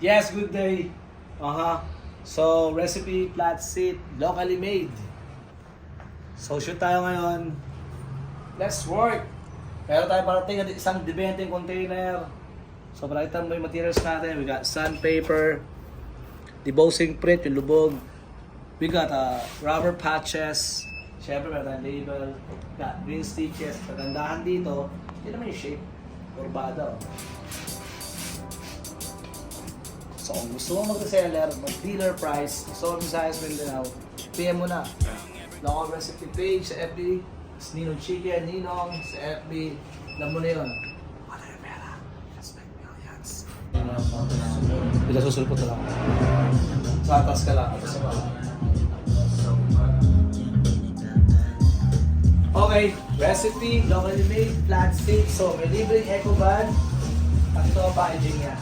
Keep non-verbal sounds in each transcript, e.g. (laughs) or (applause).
Yes, good day. Aha. So, recipe flat seat, locally made. So, shoot tayo ngayon. Let's work! Meron tayo parating na isang debenting container. So, pakita mo yung materials natin. We got sandpaper, debossing print, yung lubog. We got uh, rubber patches. Siyempre, meron tayong label. Got green stitches. Kagandahan dito, hindi naman yung shape. Kurbada. Oh. So kung gusto mo mag-reseller, mag-dealer price, gusto mo sa Ayos Mindanao, PM mo na. Local recipe page sa FB, sa Ninong Chicken, Ninong, sa FB, alam mo na yun. Wala yung pera. Respect millions. Bila susulpot na lang. Sa atas ka lang. Atas ka lang. Okay, recipe, locally made, flat stick. So, may libreng eco bag. At ito ang packaging niya.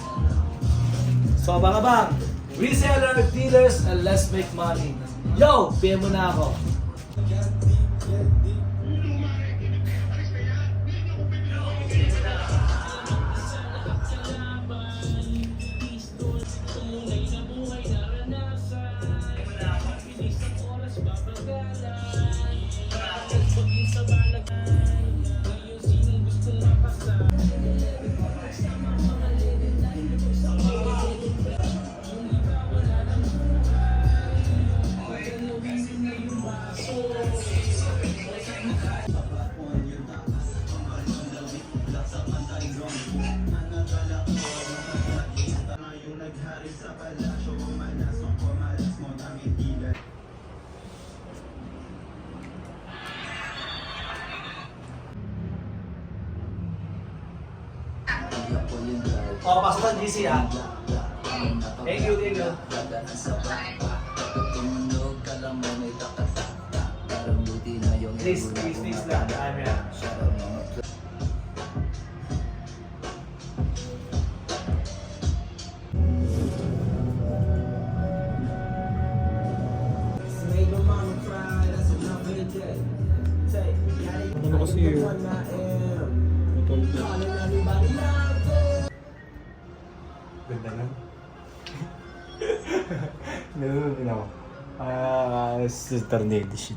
So mga bang, reseller, dealers, and let's make money. Yo, PM mo na ako. O, pasok ang GC ah. Thank you, thank you. Please, please, please lang. I'm here. Kasi yun? Ito. Ganda na. (laughs) Ganun din ako. Ah, uh, tornado shit.